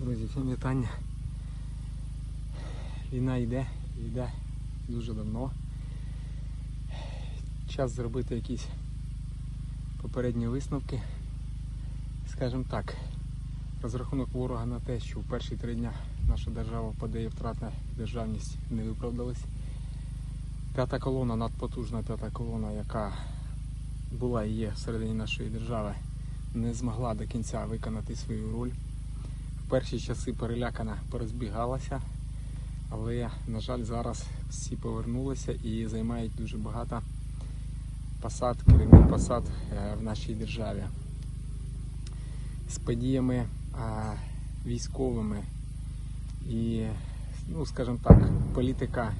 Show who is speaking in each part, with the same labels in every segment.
Speaker 1: Друзі, всім вітання. Війна йде, йде дуже давно. Час зробити якісь попередні висновки. Скажімо так, розрахунок ворога на те, що в перші три дня наша держава подає втратна державність, не виправдались. П'ята колона, надпотужна п'ята колона, яка була і є всередині нашої держави, не змогла до кінця виконати свою роль. Перші часи перелякана порозбігалася, але, на жаль, зараз всі повернулися і займають дуже багато посад, керівних посад е, в нашій державі. З подіями а, військовими і, ну, скажімо так, політика,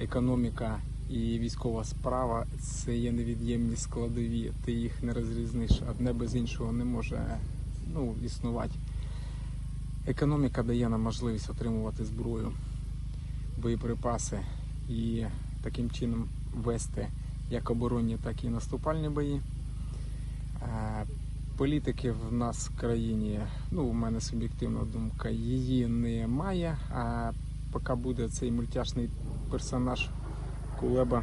Speaker 1: економіка і військова справа це є невід'ємні складові. Ти їх не розрізниш. Одне без іншого не може ну, існувати. Економіка дає нам можливість отримувати зброю, боєприпаси і таким чином вести як оборонні, так і наступальні бої. Е, Політики в нас в країні, ну у мене суб'єктивна думка, її немає. А поки буде цей мультяшний персонаж Кулеба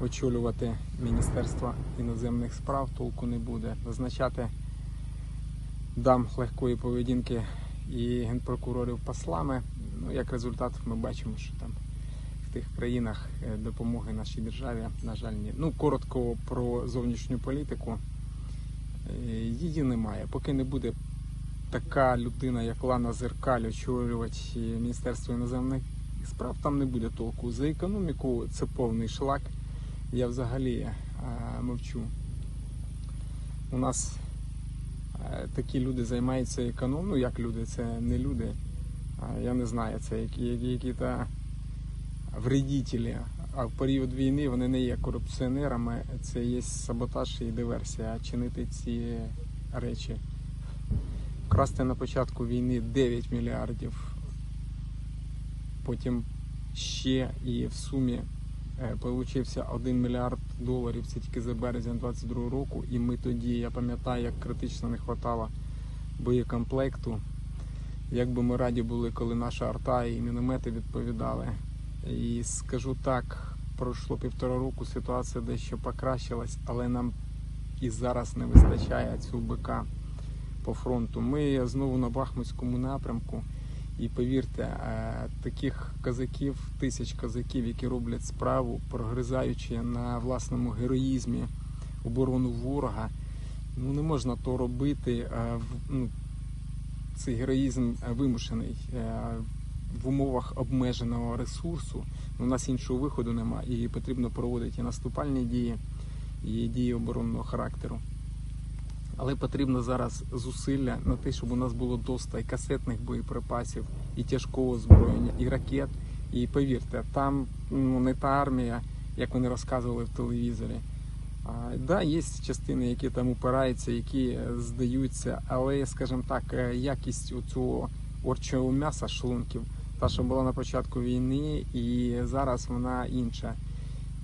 Speaker 1: очолювати Міністерство іноземних справ, толку не буде. Назначати дам легкої поведінки і генпрокурорів послами. Ну, як результат, ми бачимо, що там в тих країнах е, допомоги нашій державі, на жаль, ні. Ну, коротко про зовнішню політику. Е, Її немає. Поки не буде така людина, як Лана Зеркаль, очолювати Міністерство іноземних справ, там не буде толку. За економіку це повний шлак. Я взагалі е, мовчу. У нас е, такі люди займаються економ... Ну як люди, це не люди. Я не знаю, це які, які, які та вредителі. А в період війни вони не є корупціонерами, це є саботаж і диверсія. Чинити ці речі. Вкрасти на початку війни 9 мільярдів, потім ще і в сумі е, получився 1 мільярд доларів. Це тільки за березень 22 року. І ми тоді, я пам'ятаю, як критично не вистачало боєкомплекту. Як би ми раді були, коли наша арта і міномети відповідали. І скажу так, пройшло півтора року, ситуація дещо покращилась, але нам і зараз не вистачає цього БК по фронту. Ми знову на Бахмутському напрямку. І повірте, е, таких казаків, тисяч казаків, які роблять справу, прогризаючи на власному героїзмі оборону ворога, ну не можна то робити. е, Ну, цей героїзм е, вимушений в умовах обмеженого ресурсу. У нас іншого виходу немає, і потрібно проводити і наступальні дії, і дії оборонного характеру. Але потрібно зараз зусилля на те, щоб у нас було доста касетних боєприпасів, і тяжкого озброєння, і ракет. І повірте, там ну, не та армія, як вони розказували в телевізорі. А, да, є частини, які там упираються, які здаються, але, скажімо так, е, якість у цього орчого м'яса шлунків, та, що була на початку війни, і зараз вона інша.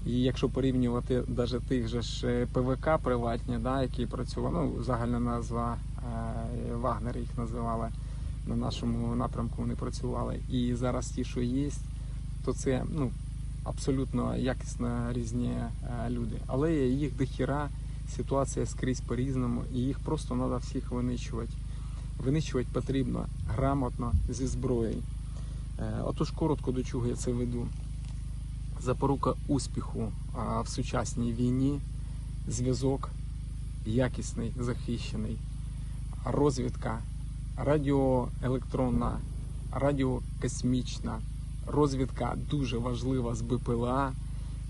Speaker 1: І якщо порівнювати навіть тих же ж е, ПВК приватні, да, які працювали, ну, загальна назва е, Вагнер їх називали на нашому напрямку, вони працювали. І зараз ті, що є, то це ну, абсолютно якісно різні е, люди. Але їх дохіра, ситуація скрізь по-різному, і їх просто треба всіх винищувати. Винищувати потрібно грамотно зі зброєю. Отож, коротко до чого я це веду. Запорука успіху в сучасній війні, зв'язок якісний, захищений, розвідка радіоелектронна, радіокосмічна, розвідка дуже важлива з БПЛА.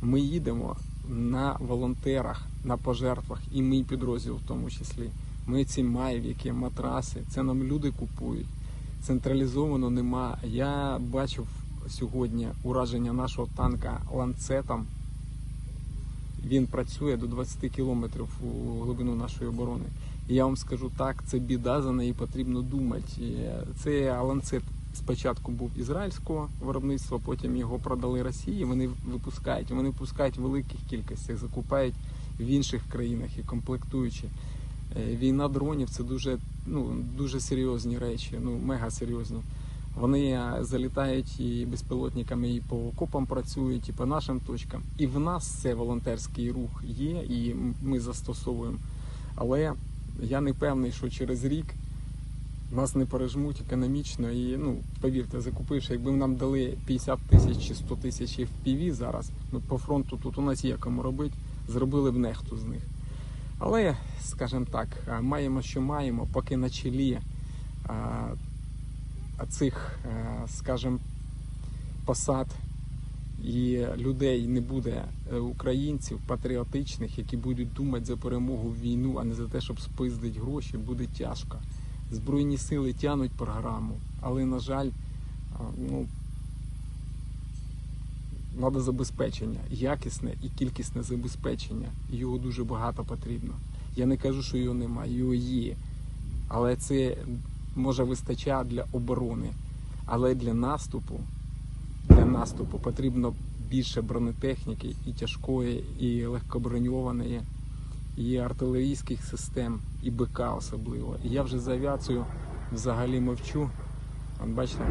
Speaker 1: Ми їдемо на волонтерах, на пожертвах, і мій підрозділ в тому числі. Ми ці майвіки, матраси, це нам люди купують. Централізовано нема. Я бачив сьогодні ураження нашого танка ланцетом. Він працює до 20 кілометрів у глибину нашої оборони. І я вам скажу так, це біда, за неї потрібно думати. Це ланцет спочатку був ізраїльського виробництва, потім його продали Росії. Вони випускають. Вони випускають в великих кількостях, закупають в інших країнах і комплектуючи. Е, Війна дронів це дуже ну, дуже серйозні речі, ну мега серйозні. Вони е, залітають і безпілотниками, і по окопам працюють, і по нашим точкам. І в нас це волонтерський рух є, і ми застосовуємо. Але я не певний, що через рік нас не пережмуть економічно. І ну, повірте, закупивши, якби нам дали 50 тисяч чи 100 тисяч FPV зараз, ми по фронту тут у нас є кому робити, зробили б нехту з них. Але, скажімо так, маємо, що маємо, поки на чолі а цих, а, скажімо, посад і людей не буде е, українців патріотичних, які будуть думати за перемогу в війну, а не за те, щоб спиздити гроші, буде тяжко. Збройні сили тянуть програму, але, на жаль, ну, треба забезпечення, якісне і кількісне забезпечення. Його дуже багато потрібно. Я не кажу, що його немає, його є. Але це може вистачати для оборони. Але для наступу, для наступу потрібно більше бронетехніки і тяжкої, і легкоброньованої, і артилерійських систем, і БК особливо. І я вже за авіацію взагалі мовчу. От бачите,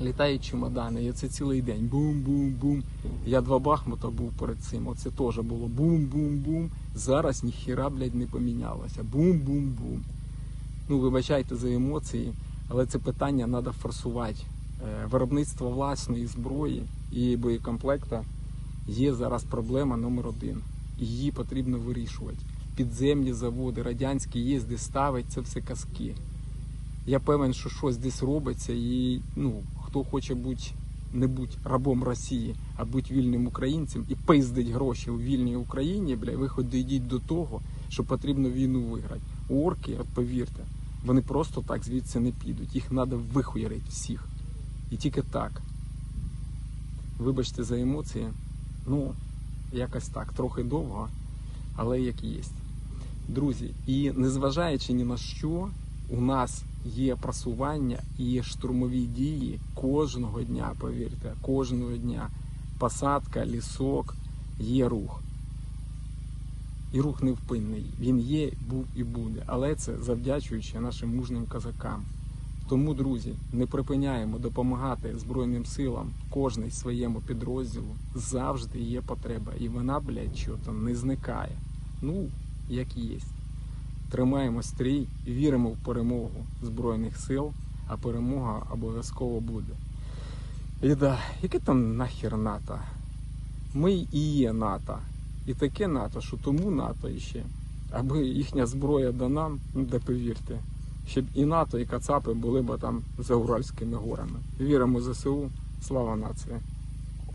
Speaker 1: літають чемодани, і це цілий день. Бум-бум-бум. Я два Бахмута був перед цим. Оце теж було бум-бум-бум. Зараз ніхіра, блядь, не помінялося. Бум-бум-бум. Ну, вибачайте за емоції, але це питання треба форсувати. Е, Виробництво власної зброї і боєкомплекта є зараз проблема номер один. Її потрібно вирішувати. Підземні заводи, радянські де ставить, це все казки. Я певен, що щось десь робиться, і ну, хто хоче бути не бути рабом Росії, а бути вільним українцем і пиздить гроші у вільній Україні, бля, ви хоч дійдіть до того, що потрібно війну виграти. Орки, повірте, вони просто так звідси не підуть. Їх треба вихуярити всіх. І тільки так. Вибачте за емоції. Ну, якось так, трохи довго, але як є. Друзі, і незважаючи ні на що, у нас є просування і штурмові дії кожного дня, повірте, кожного дня. Посадка, лісок, є рух. І рух невпинний. Він є, був і буде. Але це завдячуючи нашим мужним козакам. Тому, друзі, не припиняємо допомагати Збройним силам, кожний своєму підрозділу. Завжди є потреба. І вона, блядь, там не зникає. Ну, як є. Тримаємо стрій, віримо в перемогу Збройних сил, а перемога обов'язково буде. І да, яке там нахер НАТО? Ми і є НАТО. І таке НАТО, що тому НАТО іще. Аби їхня зброя до нам, ну де повірте, щоб і НАТО, і Кацапи були б там за Уральськими горами. Віримо ЗСУ, слава нації!